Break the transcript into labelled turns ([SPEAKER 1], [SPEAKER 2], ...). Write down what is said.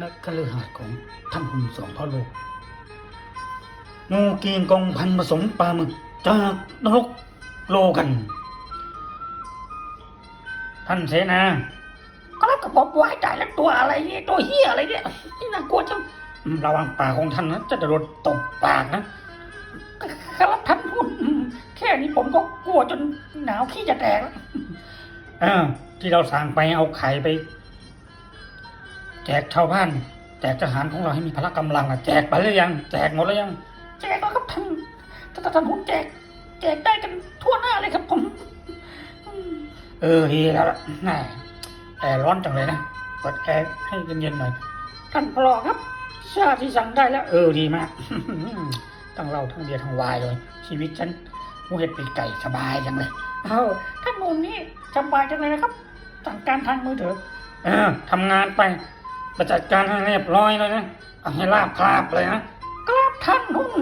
[SPEAKER 1] ณคฤหาสน์ของท่านหุ่นสองพ่อลูกงูกีนกองพันผสมปลาหมึกจากนรกโลกัน ท่านเสนาก็รับกระบอกไว้ใจแล้วตัวอะไรเนี่ยตัวเฮียอะไรเนี่ยนี่น่ากลัวจังระวังปากของท่านนะจะโดนตบปากนะ ครับท่านหุ่นแค่นี้ผมก็กลัวจนหนาวขี้จะแตกแล้วที่เราสั่งไปเอาไข่ไป แจกชาวบ้าน แจกทหารของเราให้มีพละกำลังอะแจกไปหรือยัง แจกหมดแล้วยัง แจกแล้วครับท่านท่านท่านผมแจก แจกได้กันทั่วหน้าเลยครับผมเออดีแล้วล่ะแอร์ร้อนจังเลยนะเปิดแอร์ให้เย็นๆหน่อยท่านพลอครับชาที่สั่งได้แล้ว เออดีมากทั้งเหล้าทั้งเบียร์ทั้งวน์เลย ชีวิตฉันหมูเห็ดปีกไก่สบายจังเลยเอาท่านหนุ่มนี่สบายจังเลยนะครับสั่งการทางมือถือเออทำงานไป ประจัดการให้เรียบร้อยเลยนะ เอาให้ลาบคราบเลยนะกราบท่านหุ่น